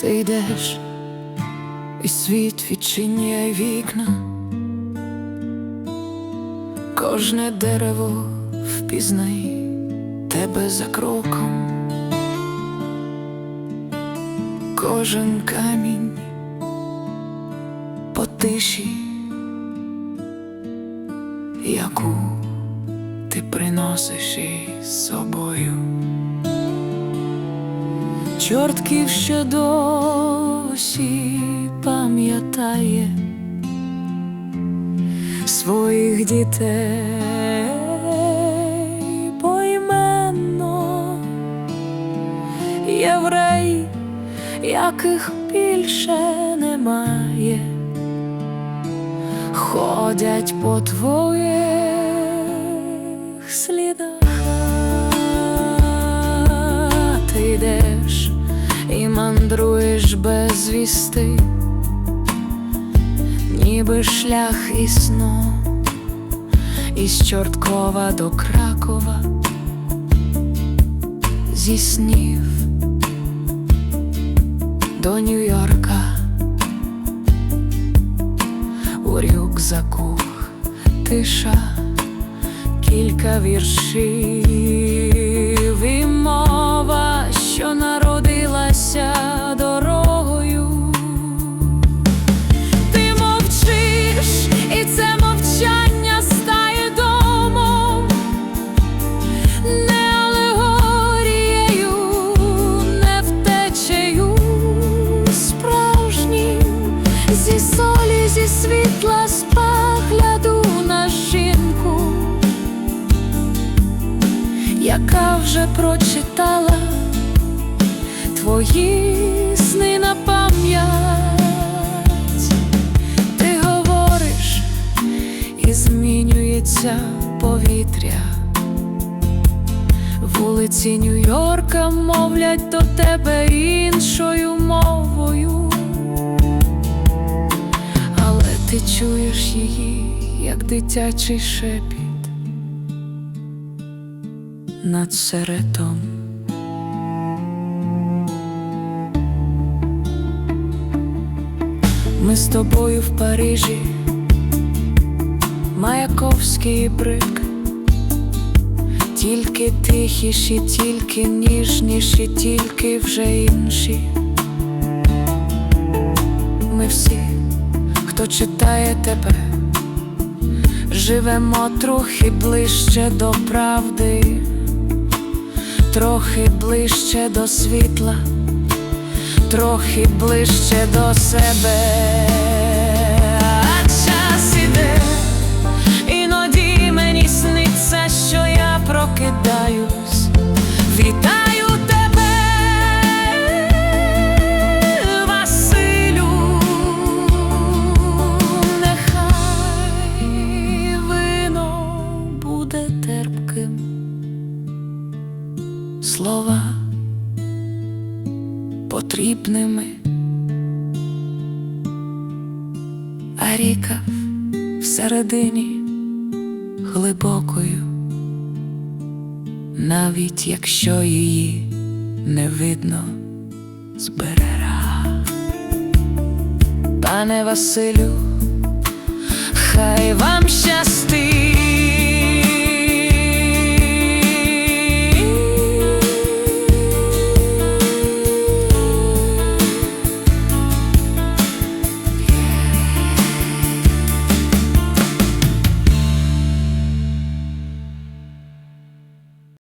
Ти йдеш, і світ відчиняє вікна, кожне дерево впізнай тебе за кроком, кожен камінь по тиші, яку ти приносиш із собою. Чортків ще досі пам'ятає своїх дітей поіменно євреї, яких більше немає, ходять по твоїх слідах. Мандруєш без вісти, ніби шлях із сну, із Чорткова до Кракова, зі снів до Нью-Йорка, у рюкзаку тиша, кілька віршів зі солі, зі світла, з погляду на жінку, яка вже прочитала твої сни на пам'ять. Ти говориш і змінюється повітря. Вулиці Нью-Йорка мовлять до тебе іншою мовою, ти чуєш її, як дитячий шепіт над серетом. Ми з тобою в Парижі, Маяковський брик, тільки тихіші, тільки ніжніші, тільки вже інші. Ми всі, хто читає тебе, живемо трохи ближче до правди, трохи ближче до світла трохи ближче до себе. Слова потрібними, а ріка всередині глибокою, навіть якщо її не видно з берега. Пане Василю, хай вам щастить.